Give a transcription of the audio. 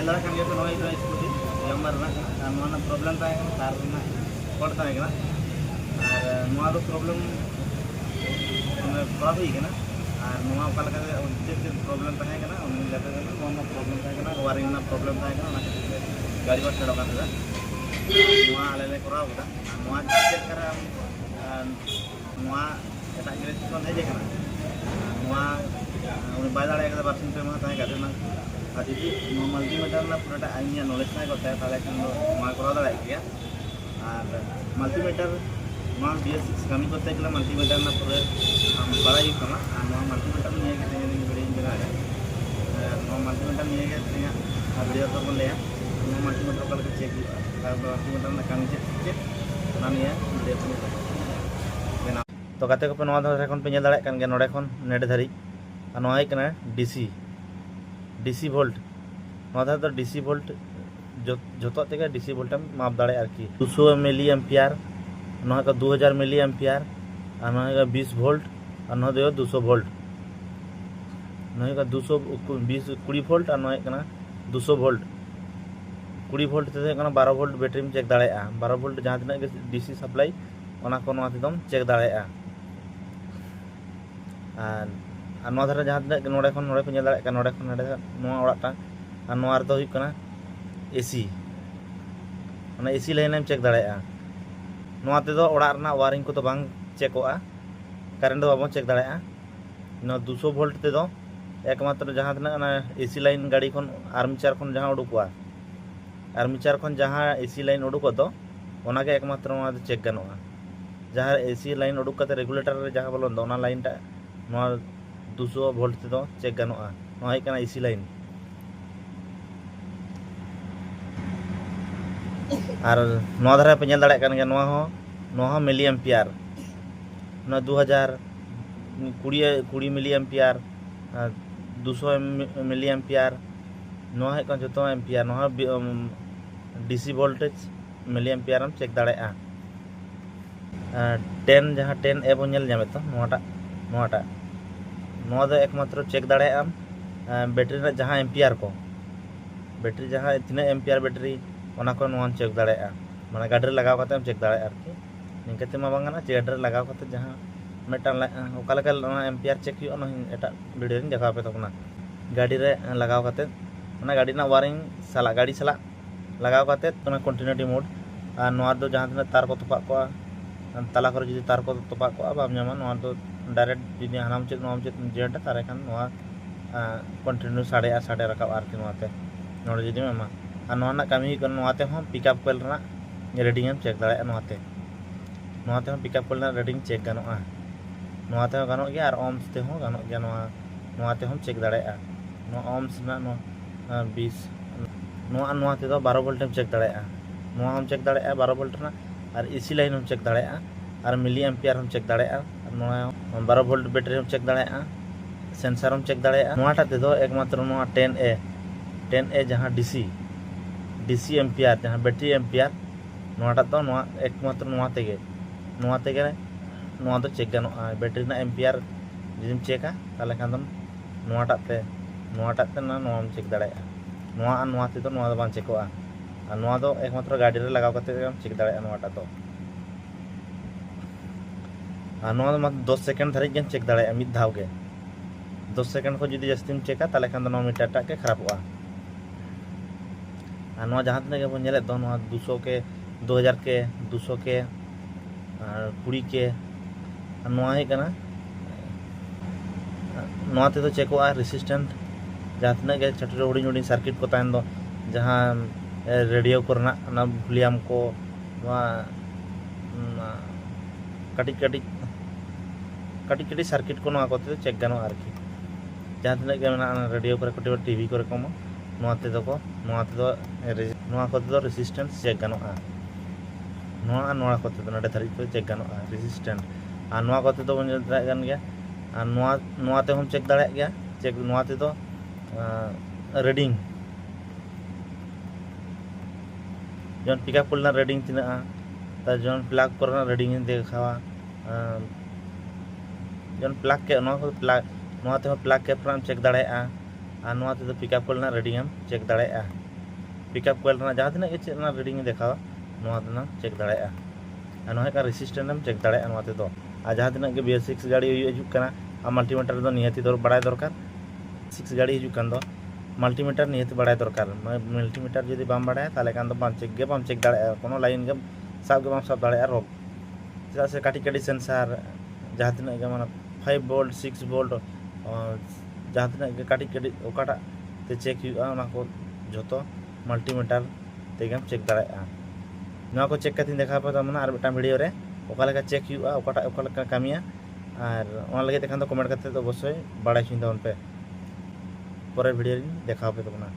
ಎಲ್ಲರ ಕಡೆಗೆ ನೋಯ್ತು ವಹಿಸ್ಬಿಟ್ಟು ಎಂಬರ್ನ ನಾನು ಮೊನ್ನೆ ಪ್ರಾಬ್ಲಮ್ ತಾಗ ಕಾರ್ನ ಕೊಡ್ತಾಗಿನ ನೋವಾದ ಪ್ರಾಬ್ಲಮ್ ᱠᱚᱨᱟᱣ ᱦᱩᱭ ᱠᱟᱱᱟ ᱟᱨ ᱱᱚᱣᱟ ᱚᱠᱟ ᱞᱮᱠᱟ ᱪᱮᱫ ᱪᱮᱫ ᱯᱨᱚᱵᱞᱮᱢ ᱛᱟᱦᱮᱸ ᱠᱟᱱᱟ ᱚᱱᱟ ᱞᱮᱠᱟ ᱠᱟᱱᱟ ᱱᱚᱣᱟ ᱨᱮᱱᱟᱜ ᱯᱨᱚᱵᱞᱮᱢ ᱛᱟᱦᱮᱸ ᱠᱟᱱᱟ ᱚᱣᱟᱨᱤᱝ ᱨᱮᱱᱟᱜ ᱯᱨᱚᱵᱞᱮᱢ ᱛᱟᱦᱮᱸ ᱠᱟᱱᱟ ᱚᱱᱟ ᱠᱷᱟᱹᱛᱤᱨ ᱛᱮ ᱜᱟᱹᱰᱤ ᱵᱟᱥ ᱪᱟᱞᱟᱣ ᱠᱟᱱ ᱛᱟᱦᱮᱸ ᱱᱚᱣᱟ ᱟᱞᱮ ᱞᱮ ᱠᱚᱨᱟᱣ ᱠᱮᱫᱟ ᱟᱨ ᱱᱚᱣᱟ ᱪᱮᱫ ᱠᱟᱱᱟ ᱱᱚᱣᱟ ᱮᱴᱟᱜ ᱜᱮᱨᱮᱡ ᱠᱷᱚᱱ ᱦᱮᱡ ᱟᱠᱟᱱᱟ ᱱᱚᱣᱟ ᱩᱱᱤ ᱵᱟᱭ ᱫᱟᱲᱮ ᱠᱟᱫᱟ ᱵᱟᱨᱥᱤᱧ ᱯᱮ ᱢᱟᱦᱟ ᱛᱟᱦᱮᱸ ᱠᱟᱛᱮ ᱚᱱᱟ ᱟᱨ ᱡᱩᱫᱤ ᱢᱟᱞᱴᱤᱢᱤᱴᱟᱨ ᱨᱮᱱᱟᱜ ᱯᱩᱨᱟᱹᱴᱟ ᱤᱧᱟᱹᱜ ᱱᱚᱞᱮᱡᱽ ᱛᱟᱦᱮᱸ ᱠᱚᱜ ᱛᱟᱭᱟ ᱛᱟᱦᱚᱞᱮ ᱠᱷᱟᱱ ᱫᱚ ᱱᱚᱣᱟ ᱠᱚᱨᱟᱣ ᱫᱟᱲᱮᱭᱟᱜ ᱜᱮᱭᱟ ᱟᱨ ᱢᱟᱞᱴᱤᱢᱤᱴᱟᱨ ᱱᱚᱣᱟ ᱵᱤ ᱮᱥ ᱥᱤᱠᱥ ᱠᱟᱹᱢᱤ ᱠᱚᱨᱛᱮ ᱜᱮᱞᱮ ᱢᱟᱞᱴᱤᱢᱤᱴᱟᱨ ᱨᱮᱱᱟᱜ ᱯᱩᱨᱟᱹ ᱟᱢ ᱵᱟᱲᱟᱭ ᱦᱩᱭᱩᱜ ᱛᱟᱢᱟ ᱟᱨ ᱱᱚᱣᱟ ᱢᱟᱞᱴᱤᱢᱤᱴᱟᱨ ᱱᱤᱭᱮ ᱜᱮ ᱛᱮᱦᱮᱧ ᱤᱧ ᱵᱷᱤᱰᱤᱭᱳᱧ ᱵᱮᱱᱟᱣᱮᱫᱟ ᱟᱨ ᱱᱚᱣᱟ ᱢᱟᱞᱴᱤᱢᱤᱴᱟᱨ ᱱᱤᱭᱮ ᱜᱮ ᱛᱮᱦᱮᱧᱟᱜ ᱵᱷᱤᱰᱤᱭᱳ ᱫᱚᱵᱚᱱ ᱞᱟᱹᱭᱟ ᱱᱚᱣᱟ ᱢᱟᱞᱴᱤᱢᱤᱴᱟᱨ ᱚᱠᱟ ᱞᱮᱠᱟ ᱪᱮᱠ ᱦᱩᱭᱩᱜᱼᱟ ᱛᱟᱨᱯᱚᱨ ᱢᱟᱞᱴᱤᱢᱤᱴᱟᱨ ᱨᱮᱱᱟᱜ ᱠᱟᱹᱢᱤ ᱪᱮᱫ ᱪᱮᱫ ᱚᱱᱟ ᱱᱤᱭᱮ ᱵᱷᱤᱰᱤᱭᱳ ᱠᱚ ᱵᱮᱱᱟᱣ ᱛᱚ ᱜᱟᱛᱮ ᱠᱚᱯᱮ ᱱᱚᱣᱟ ᱫᱷᱟᱨᱮ ᱠᱷᱚᱱ ᱯᱮ ᱧᱮᱞ ᱫᱟᱲᱮᱭᱟᱜ ᱠᱟᱱ ᱜᱮᱭᱟ ᱱᱚᱰᱮ ᱠᱷᱚᱱ ᱱᱮᱰᱮ ᱫᱷᱟᱹᱨᱤᱡ ᱟᱨ ᱱᱚᱣᱟ ᱦᱩᱭᱩᱜ ᱠᱟᱱᱟ ᱰᱤᱥᱤ डिसी भोल्ट मधार दो डिसी भोल्ट जो जो तक डिसी भोल्ट माप दाड़े दुशो M L M P R दो हज़ार मिली एम पी आर बीस भोल्ट और ना दो दुशो भोल्ट ना दुशो बीस कुड़ी भोल्ट और ना दुशो भोल्ट कुड़ी भोल्ट बारो भोल्ट बैटरी चेक दाड़े बारो भोल्ट जहाँ तक डिसी सप्लाई चेक दाड़ा ᱟᱨ ᱱᱚᱣᱟ ᱫᱷᱟᱨᱮ ᱡᱟᱦᱟᱸ ᱛᱤᱱᱟᱹᱜ ᱱᱚᱰᱮ ᱠᱷᱚᱱ ᱱᱚᱰᱮ ᱠᱚ ᱧᱮᱞ ᱫᱟᱲᱮᱭᱟᱜ ᱠᱟᱱᱟ ᱱᱚᱰᱮ ᱠᱷᱚᱱ ᱱᱚᱰᱮ ᱱᱚᱣᱟ ᱚᱲᱟᱜᱴᱟᱜ ᱟᱨ ᱱᱚᱣᱟ ᱨᱮᱫᱚ ᱦᱩᱭᱩᱜ ᱠᱟᱱᱟ ᱮᱥᱤ ᱚᱱᱟ ᱮᱥᱤ ᱞᱟᱭᱤᱱᱮᱢ ᱪᱮᱠ ᱫᱟᱲᱮᱭᱟᱜᱼᱟ ᱱᱚᱣᱟ ᱛᱮᱫᱚ ᱚᱲᱟᱜ ᱨᱮᱱᱟᱜ ᱳᱭᱟᱨᱤᱝ ᱠᱚᱫᱚ ᱵᱟᱝ ᱪᱮᱠᱚᱜᱼᱟ ᱠᱟᱨᱮᱱᱴ ᱫᱚ ᱵᱟᱵᱚᱱ ᱪᱮᱠ ᱫᱟᱲᱮᱭᱟᱜᱼᱟ ᱱᱚᱣᱟ ᱫᱩᱥᱚ ᱵᱷᱳᱞᱴ ᱛᱮᱫᱚ একমাত্র যাহা তিনা এসি লাইন গাড়ি খন আর্মিচার খন যাহা উডুকুয়া আর্মিচার খন যাহা এসি লাইন উডুকো তো ওনাকে একমাত্র নোয়া চেক গানোয়া যাহা এসি লাইন উডুক কাতে রেগুলেটর রে যাহা বলন দোনা লাইনটা নোয়া ᱫᱩᱥᱚ ᱵᱷᱳᱞᱴ ᱛᱮᱫᱚ ᱪᱮᱠ ᱜᱟᱱᱚᱜᱼᱟ ᱱᱚᱣᱟ ᱦᱩᱭᱩᱜ ᱠᱟᱱᱟ ᱮᱥᱤ ᱞᱟᱭᱤᱱ ᱟᱨ ᱱᱚᱣᱟ ᱫᱷᱟᱨᱮ ᱯᱮ ᱧᱮᱞ ᱫᱟᱲᱮᱭᱟᱜ ᱠᱟᱱ ᱜᱮᱭᱟ ᱱᱚᱣᱟ ᱦᱚᱸ ᱱᱚᱣᱟ ᱦᱚᱸ ᱢᱤᱞᱤ ᱮᱢᱯᱤᱭᱟᱨ ᱱᱚᱣᱟ ᱫᱩ ᱦᱟᱡᱟᱨ ᱠᱩᱲᱤ ᱠᱩᱲᱤ ᱢᱤᱞᱤ এম্পিয়ার দুশো মিলি এম্পিয়ার ᱱᱚᱣᱟ ᱦᱩᱭᱩᱜ ᱠᱟᱱᱟ ᱡᱚᱛᱚ এম্পিᱭᱟᱨ ᱱᱚᱣᱟ ডিসি ভোল্টেজ মিলি এম্পিয়ার ᱮᱢ ᱪᱮᱠ ᱫᱟᱲᱮᱭᱟᱜᱼᱟ ᱴᱮᱱ ᱡᱟᱦᱟᱸ ᱴᱮᱱ ᱮ ᱵᱚᱱ ᱧᱮᱞ ᱧᱟᱢᱮᱫ ᱫᱚ ᱱᱚᱣᱟᱴᱟᱜ ᱱᱚᱣᱟᱴᱟᱜ ᱱᱚᱣᱟ ᱫᱚ ᱮᱠᱢᱟᱛᱨᱚ ᱪᱮᱠ ᱫᱟᱲᱮᱭᱟᱜ ᱟᱢ ᱵᱮᱴᱨᱤ ᱨᱮᱱᱟᱜ ᱡᱟᱦᱟᱸ ᱮᱢᱯᱤᱭᱟᱨ ᱠᱚ ᱵᱮᱴᱨᱤ ᱡᱟᱦᱟᱸ ᱛᱤᱱᱟᱹᱜ ᱮᱢᱯᱤᱭᱟᱨ ᱵᱮᱴᱨᱤ ᱚᱱᱟ ᱠᱚ ᱱᱚᱣᱟᱢ ᱪᱮᱠ ᱫᱟᱲᱮᱭᱟᱜᱼᱟ ᱢᱟᱱᱮ ᱜᱟᱰᱨᱮ ᱞᱟᱜᱟᱣ ᱠᱟᱛᱮᱢ ᱪᱮᱠ ᱫᱟᱲᱮᱭᱟᱜᱼᱟ ᱟᱨᱠᱤ ᱱᱤᱝᱠᱟᱹ ᱛᱮᱢᱟ ᱵᱟᱝ ᱜᱟᱱᱚᱜᱼᱟ ᱪᱮ ᱜᱟᱰᱨᱮ ᱞᱟᱜᱟᱣ ᱠᱟᱛᱮ ᱡᱟᱦᱟᱸ ᱢᱤᱫᱴᱟᱝ ᱚᱠᱟ ᱞᱮᱠᱟ ᱚᱱᱟ ᱮᱢᱯᱤᱭᱟᱨ ᱪᱮᱠ ᱦᱩᱭᱩᱜᱼᱟ ᱚᱱᱟ ᱮᱴᱟᱜ ᱵᱷᱤᱰᱤᱭᱳ ᱨᱤᱧ ᱫᱮᱠᱷᱟᱣ ᱯᱮ ᱛᱟᱵᱚᱱᱟ ᱜᱟᱹᱰᱤ ᱨᱮ ᱞᱟᱜᱟᱣ ᱠᱟᱛᱮ ᱚᱱᱟ ᱜᱟᱹᱰᱤ ᱨᱮᱱᱟᱜ ᱳᱣᱟᱨᱤᱝ ᱥᱟᱞᱟᱜ ᱜᱟᱹᱰᱤ ᱥᱟᱞᱟᱜ ᱞᱟᱜᱟᱣ ᱠᱟᱛᱮ ᱚᱱᱟ ᱠᱚᱱᱴᱤᱱᱤᱩᱴᱤ ᱢᱳᱰ ᱟᱨ ᱱᱚᱣᱟ ᱫᱚ ᱡᱟᱦᱟᱸ ᱛᱤᱱᱟᱹᱜ ᱛᱟᱨ ᱠᱚ ᱛᱚᱯᱟᱜ ᱠᱚᱜᱼᱟ ᱛᱟᱞᱟ ᱠᱚᱨᱮ ᱡᱩᱫᱤ ᱛᱟᱨ ᱠᱚ ᱛᱚᱯᱟᱜ ᱠᱚᱜᱼᱟ ᱵᱟᱢ ᱧᱟᱢᱟ ᱱᱚᱣᱟ ᱫᱚ डायरेक्ट जी हम चे चे जेड कंटिन्यू साढ़े साढ़े रखा आते ना जुदीम एमा कमी पिकअप कल रेडिंग चेक दाते पिकअप कल रेडिंग चेक गाते गमसते गए चेक दम्स बीस बारो बोल्ट चेक दाएँ चेक दारो बोल्ट वोल्ट इसी लाइन चेक दाएँ और मिली एम्पियर हम चेक दाड़ा बारो भोल्ट बैटरी हम चेक दाड़ा सेंसार चेक दाड़ा तेज एकमात्र टेन ए। टेन ए जहाँ डिसी डिसी एम्पियर, जहाँ बैटरी एम्पियर। तो एकमात्र तो चेक गान बैटरी एम्पियर जी चेका, तेल खान चेक दाड़ा तेज चेको एकमात्र गाड़ी लगवा चेक दाड़ा तो हाँ, दस सेकेंड धारे चेक दाड़ा मिद दौ के। दस सेकेंड को जुदी जास्तीम चेका तेल खानट के खराब हाँ, जहाँ तक बन दोशो के, दो हज़ार के दूस के कुड़ी के। हाँ, नवा तो चेक रेसिसटेंट जहाँ तक छाटर हूँ हूँ सार्किट को तहन जहाँ रेडियो को भल्यूम को कटिज कटिज ᱠᱟᱹᱴᱤᱡ ᱠᱟᱹᱴᱤᱡ ᱥᱟᱨᱠᱤᱴ ᱠᱚ ᱱᱚᱣᱟ ᱠᱚᱛᱮ ᱪᱮᱠ ᱜᱟᱱᱚᱜᱼᱟ ᱟᱨᱠᱤ ᱡᱟᱦᱟᱸ ᱛᱤᱱᱟᱹᱜ ᱜᱮ ᱢᱮᱱᱟᱜᱼᱟ ᱨᱮᱰᱤᱭᱳ ᱠᱚᱨᱮ ᱠᱚ ᱴᱤᱵᱷᱤ ᱠᱚᱨᱮ ᱠᱚᱢᱟ ᱱᱚᱣᱟ ᱛᱮᱫᱚ ᱠᱚ ᱱᱚᱣᱟ ᱛᱮᱫᱚ ᱱᱚᱣᱟ ᱠᱚᱛᱮ ᱫᱚ ᱨᱮᱥᱤᱥᱴᱮᱱᱥ ᱪᱮᱠ ᱜᱟᱱᱚᱜᱼᱟ ᱱᱚᱣᱟ ᱟᱨ ᱱᱚᱣᱟ ᱠᱚᱛᱮ ᱫᱚ ᱱᱚᱰᱮ ᱫᱷᱟᱹᱨᱤᱡ ᱫᱚ ᱪᱮᱠ ᱜᱟᱱᱚᱜᱼᱟ ᱨᱮᱥᱤᱥᱴᱮᱱᱴ ᱟᱨ ᱱᱚᱣᱟ ᱠᱚᱛᱮ ᱫᱚ ᱵᱚᱱ ᱫᱟᱲᱮᱭᱟᱜ ᱠᱟᱱ ᱜᱮᱭᱟ ᱟᱨ ᱱᱚᱣᱟ ᱱᱚᱣᱟ ᱛᱮᱦᱚᱢ ᱪᱮᱠ ᱫᱟᱲᱮᱭᱟᱜ ᱜᱮᱭᱟ ᱪᱮᱠ ᱱᱚᱣᱟ ᱛᱮᱫᱚ ᱨᱮᱰᱤᱝ ᱡᱮᱢᱚᱱ ᱯᱤᱠᱟᱯ ᱠᱚ ᱨᱮᱱᱟᱜ ᱨᱮᱰᱤᱝ ᱛᱤᱱᱟᱹᱜᱼᱟ ᱛᱟᱨ ᱡᱮᱢᱚᱱ ᱯᱞᱟᱜᱽ ᱠᱚᱨᱮᱱᱟᱜ ᱨᱮᱰᱤᱝ ᱤᱧ ᱫᱮᱠᱷᱟᱣᱟ जो प्लग के प्लग नाते के फ्रम चेक दाते पिकअप को रेडिंग चेक दाया पिकअप कोल जहाँ तक चे रेडिंग देखा ना चेक दाया रेसिसटेंट चेक दाते जहाँ तक बी सिक्स गाड़ी हज़ार माल्टीमिटर निहती बड़ा दरकार सिक्स गाड़ी हजुकान माल्टीमिटर निहती बड़ा दरकार माल्टीमिटर जी बड़ा तेल चेक चेक दाको लाइन के साब के बाम साब दाग चाहे से कटी कटी सेंसार जहाँ तक मैं फाइव बोल्ट सिक्स बोल्ट जहाँ ओकाटा ते चेक को जोतो मल्टीमीटर तेगेम चेक को चेक करते देखा पे तमना और रे ओका लेका चेक कामिया और लगे तो कमेंट करते तो अवश्य बाड़ा चिंता पे। परे वीडियो देखा पे तमना